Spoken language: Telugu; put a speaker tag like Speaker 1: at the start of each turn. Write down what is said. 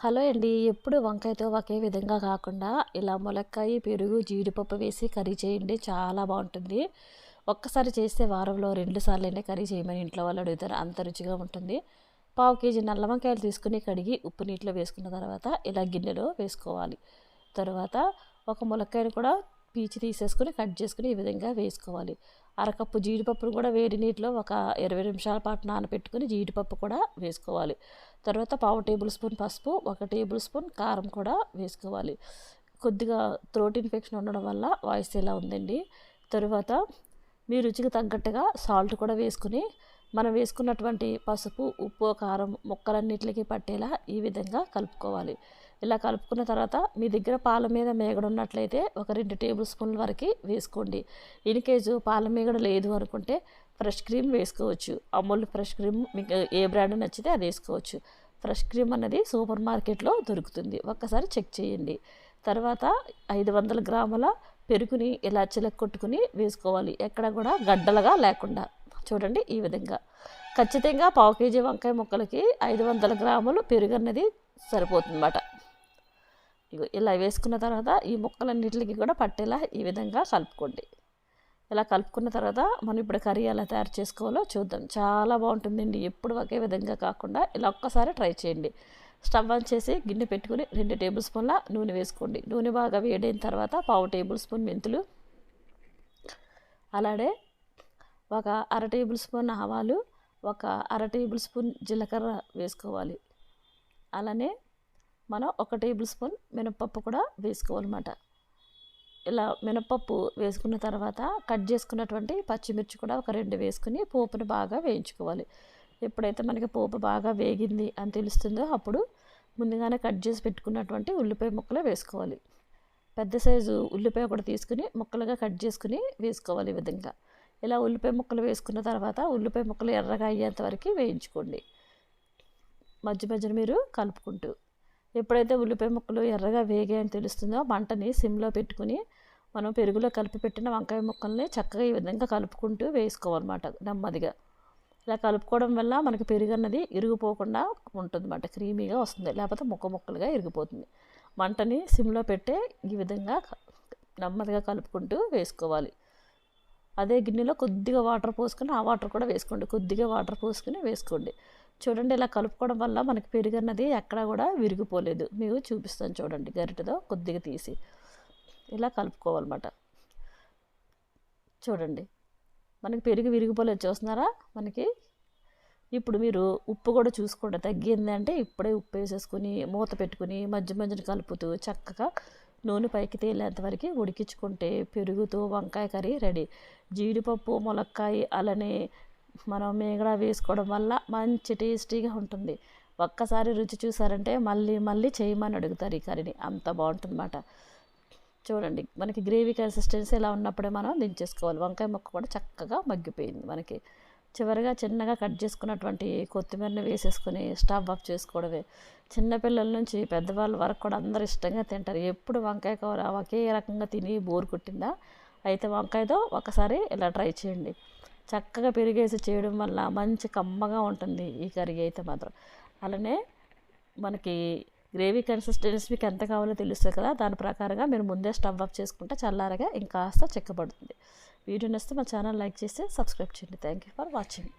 Speaker 1: హలో అండి. ఎప్పుడు వంకాయతో ఒకే విధంగా కాకుండా ఇలా ములక్కాయ పెరుగు జీడిపప్పు వేసి కర్రీ చేయండి. చాలా బాగుంటుంది. ఒక్కసారి చేస్తే వారంలో రెండు సార్లు కర్రీ చేయమని ఇంట్లో వాళ్ళు అడుగుతారు. అంత రుచిగా ఉంటుంది. పావు కేజీ నల్ల వంకాయలు తీసుకుని కడిగి ఉప్పు నీటిలో వేసుకున్న తర్వాత ఇలా గిన్నెలో వేసుకోవాలి. తర్వాత ఒక ములక్కాయను కూడా పీచి తీసేసుకుని కట్ చేసుకుని ఈ విధంగా వేసుకోవాలి. అరకప్పు జీడిపప్పును కూడా వేడి నీటిలో ఒక ఇరవై నిమిషాల పాటు నానబెట్టుకుని జీడిపప్పు కూడా వేసుకోవాలి. తర్వాత పావు టేబుల్ స్పూన్ పసుపు ఒక టేబుల్ స్పూన్ కారం కూడా వేసుకోవాలి. కొద్దిగా థ్రోట్ ఇన్ఫెక్షన్ ఉండడం వల్ల వాయిస్ ఎలా ఉందండి? తర్వాత మీ రుచికి తగ్గట్టుగా సాల్ట్ కూడా వేసుకుని మనం వేసుకున్నటువంటి పసుపు ఉప్పు కారం ముక్కలన్నిటికి పట్టేలా ఈ విధంగా కలుపుకోవాలి. ఇలా కలుపుకున్న తర్వాత మీ దగ్గర పాల మీద మేగడ ఉన్నట్లయితే ఒక రెండు టేబుల్ స్పూన్ల వరకు వేసుకోండి. ఇన్ కేసు పాల మేగడ లేదు అనుకుంటే ఫ్రెష్ క్రీమ్ వేసుకోవచ్చు. అమూల్ ఫ్రెష్ క్రీమ్ మీకు ఏ బ్రాండ్ నచ్చితే అది వేసుకోవచ్చు. ఫ్రెష్ క్రీమ్ అనేది సూపర్ మార్కెట్లో దొరుకుతుంది. ఒక్కసారి చెక్ చేయండి. తర్వాత ఐదు వందల గ్రాముల పెరుగుని ఇలా చిలక్కొట్టుకుని వేసుకోవాలి. ఎక్కడ కూడా గడ్డలుగా లేకుండా. చూడండి ఈ విధంగా. ఖచ్చితంగా పావు కేజీ వంకాయ ముక్కలకి ఐదు వందల గ్రాములు పెరుగన్నది సరిపోతుందన్నమాట. ఇలా వేసుకున్న తర్వాత ఈ ముక్కలన్నిటికి కూడా పట్టేలా ఈ విధంగా కలుపుకోండి. ఇలా కలుపుకున్న తర్వాత మనం ఇప్పుడు కర్రీ ఎలా తయారు చేసుకోవాలో చూద్దాం. చాలా బాగుంటుందండి. ఎప్పుడు ఒకే విధంగా కాకుండా ఇలా ఒక్కసారి ట్రై చేయండి. స్టవ్ ఆన్ చేసి గిన్నె పెట్టుకుని రెండు టేబుల్ స్పూన్ల నూనె వేసుకోండి. నూనె బాగా వేడైన తర్వాత పావు టేబుల్ స్పూన్ మెంతులు అలాగే ఒక అర టేబుల్ స్పూన్ ఆవాలు ఒక అర టేబుల్ స్పూన్ జీలకర్ర వేసుకోవాలి. అలానే మనం ఒక టేబుల్ స్పూన్ మినపప్పు కూడా వేసుకోవాలన్నమాట. ఇలా మినపప్పు వేసుకున్న తర్వాత కట్ చేసుకున్నటువంటి పచ్చిమిర్చి కూడా ఒక రెండు వేసుకుని పోపును బాగా వేయించుకోవాలి. ఎప్పుడైతే మనకి పోపు బాగా వేగింది అని తెలుస్తుందో అప్పుడు ముందుగానే కట్ చేసి పెట్టుకున్నటువంటి ఉల్లిపాయ ముక్కలు వేసుకోవాలి. పెద్ద సైజు ఉల్లిపాయ కూడా తీసుకుని ముక్కలుగా కట్ చేసుకుని వేసుకోవాలి ఈ విధంగా. ఇలా ఉల్లిపాయ ముక్కలు వేసుకున్న తర్వాత ఉల్లిపాయ ముక్కలు ఎర్రగా అయ్యేంత వరకు వేయించుకోండి. మధ్య మధ్యన మీరు కలుపుకుంటూ ఎప్పుడైతే ఉల్లిపాయ ముక్కలు ఎర్రగా వేగాయని తెలుస్తుందో మంటని సిమ్లో పెట్టుకుని మనం పెరుగులో కలిపి పెట్టిన వంకాయ ముక్కల్ని చక్కగా ఈ విధంగా కలుపుకుంటూ వేసుకోవాలన్నమాట నెమ్మదిగా. ఇలా కలుపుకోవడం వల్ల మనకి పెరుగు అన్నది ఇరిగిపోకుండా ఉంటుందన్నమాట క్రీమీగా వస్తుంది లేకపోతే ముక్క ముక్కలుగా ఇరిగిపోతుంది. మంటని సిమ్లో పెట్టే ఈ విధంగా నెమ్మదిగా కలుపుకుంటూ వేసుకోవాలి. అదే గిన్నెలో కొద్దిగా వాటర్ పోసుకొని ఆ వాటర్ కూడా వేసుకోండి. కొద్దిగా వాటర్ పోసుకొని వేసుకోండి. చూడండి ఇలా కలుపుకోవడం వల్ల మనకి పెరుగన్నది ఎక్కడా కూడా విరిగిపోలేదు. మీకు చూపిస్తాను చూడండి గరిటెతో కొద్దిగా తీసి. ఇలా కలుపుకోవాలన్నమాట. చూడండి. మనకి పెరుగు విరిగిపోలేదు చూస్తున్నారా? మనకి ఇప్పుడు మీరు ఉప్పు కూడా చూసుకోండి. తగ్గిందంటే ఇప్పుడే ఉప్పు వేసేసుకుని మూత పెట్టుకుని మధ్య మధ్యన కలుపుతూ చక్కగా నూనె పైకి తేలేంత వరకు ఉడికించుకుంటే పెరుగుతో వంకాయ కర్రీ రెడీ. జీడిపప్పు ములక్కాయ అలానే మనం మేగడ వేసుకోవడం వల్ల మంచి టేస్టీగా ఉంటుంది. ఒక్కసారి రుచి చూసారంటే మళ్ళీ మళ్ళీ చేయమని అడుగుతారు ఈ కర్రీని. అంత బాగుంటుందన్నమాట. చూడండి మనకి గ్రేవీ కన్సిస్టెన్సీ ఎలా ఉన్నప్పుడే మనం దించేసుకోవాలి. వంకాయ ముక్క కూడా చక్కగా మగ్గిపోయింది మనకి. చివరిగా చిన్నగా కట్ చేసుకున్నటువంటి కొత్తిమీరని వేసేసుకొని స్టవ్ ఆఫ్ చేసుకోవడమే. చిన్నపిల్లల నుంచి పెద్దవాళ్ళ వరకు కూడా అందరు ఇష్టంగా తింటారు. ఎప్పుడు వంకాయ కూర ఒకే రకంగా తిని బోర్ కొట్టిందా? అయితే వంకాయతో ఒకసారి ఇలా ట్రై చేయండి. చక్కగా పెరిగేసి చేయడం వల్ల మంచి కమ్మగా ఉంటుంది ఈ కర్రీ అయితే మాత్రం. అలానే మనకి గ్రేవీ కన్సిస్టెన్సీ మీకు ఎంత కావాలో తెలుస్తుంది కదా? దాని ప్రకారంగా మీరు ముందే స్టవ్ ఆఫ్ చేసుకుంటే చల్లారగా ఇంకాస్త చెక్కబడుతుంది. వీడియో నచ్చితే మా ఛానల్ లైక్ చేసి సబ్స్క్రైబ్ చేయండి. Thank you for watching